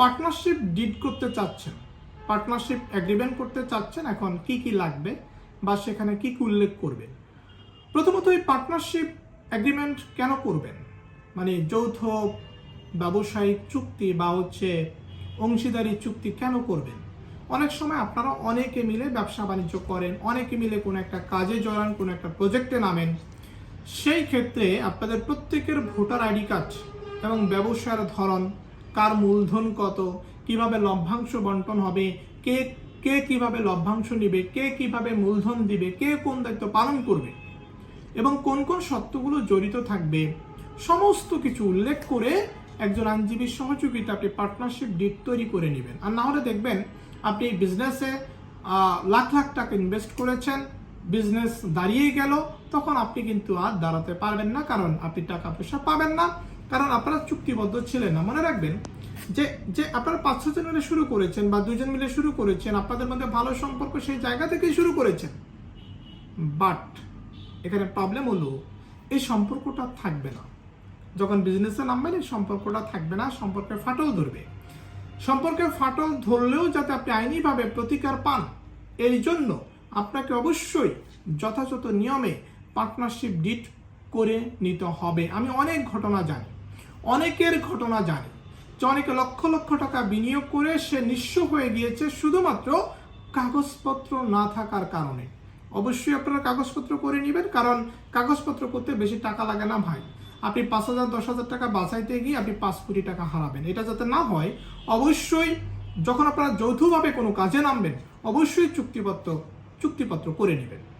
Partnership did করতে চাচ্ছেন। Partnership agreement করতে চাচ্ছেন, এখন কি কি লাগবে বা সেখানে কি কি উল্লেখ করবেন প্রথমত এই পার্টনারশিপ এগ্রিমেন্ট কেন করবেন? মানে যৌথ, ব্যবসায়িক চুক্তি বা হচ্ছে অংশীদারি চুক্তি কেন করবেন? অনেক সময় আপনারা অনেকে মিলে ব্যবসা বাণিজ্য করেন, অনেকে মিলে কোনো একটা কাজে জড়ান, কোনো একটা প্রজেক্টে নামেন। সেই ক্ষেত্রে আপনাদের প্রত্যেকের ভোটার আইডি কার্ড এবং ব্যবসার ধরন কার মূলধন কত? কীভাবে লভ্যাংশ বন্টন হবে? কে কে কীভাবে লভ্যাংশ নেবে? কে কীভাবে মূলধন দিবে? কে কোন দায়িত্ব পালন করবে? এবং কোন কোন সত্যগুলো জড়িত থাকবে? সমস্ত কিছু উল্লেখ করে একজন আইনজীবীর সহযোগিতা আপনি পার্টনারশিপ ডিট তৈরি করে নেবেন। আর না হলে দেখবেন, আপনি বিজনেসে লাখ লাখ টাকা ইনভেস্ট করেছেন বিজনেস দাঁড়িয়ে গেল, তখন আপনি কিন্তু আর দাঁড়াতে পারবেন না, কারণ আপনি টাকা পয়সা পাবেন না। কারণ আপনারা চুক্তিবদ্ধ ছিলেন না। মনে রাখবেন যে যে আপনারা পাঁচ ছজন মিলে শুরু করেছেন বা দুজন মিলে শুরু করেছেন, আপনাদের মধ্যে ভালো সম্পর্ক সেই জায়গা থেকেই শুরু করেছেন। বাট এখানে প্রবলেম হলো, এই সম্পর্কটা থাকবে না। যখন বিজনেসে নামবেন, এই সম্পর্কটা থাকবে না সম্পর্কে ফাটল ধরবে। সম্পর্কে ফাটল ধরলেও যাতে আপনি আইনিভাবে প্রতিকার পান এর জন্য আপনাকে অবশ্যই যথাযথ নিয়মে পার্টনারশিপ ডিট করে নিতে হবে। আমি অনেক ঘটনা জানি। অনেকের ঘটনা জানি। যে অনেকে লক্ষ লক্ষ টাকা বিনিয়োগ করে সে নিঃস্ব হয়ে গিয়েছে শুধুমাত্র কাগজপত্র না থাকার কারণে। অবশ্যই আপনারা কাগজপত্র করে নেবেন, কারণ কাগজপত্র করতে বেশি টাকা লাগে না ভাই। আপনি পাঁচ হাজার, দশ হাজার টাকা বাঁচাইতে গিয়ে আপনি পাঁচ কোটি টাকা হারাবেন। এটা যাতে না হয়, অবশ্যই যখন আপনারা যৌথভাবে কোনো কাজে নামবেন, অবশ্যই চুক্তিপত্র চুক্তিপত্র করে নেবেন।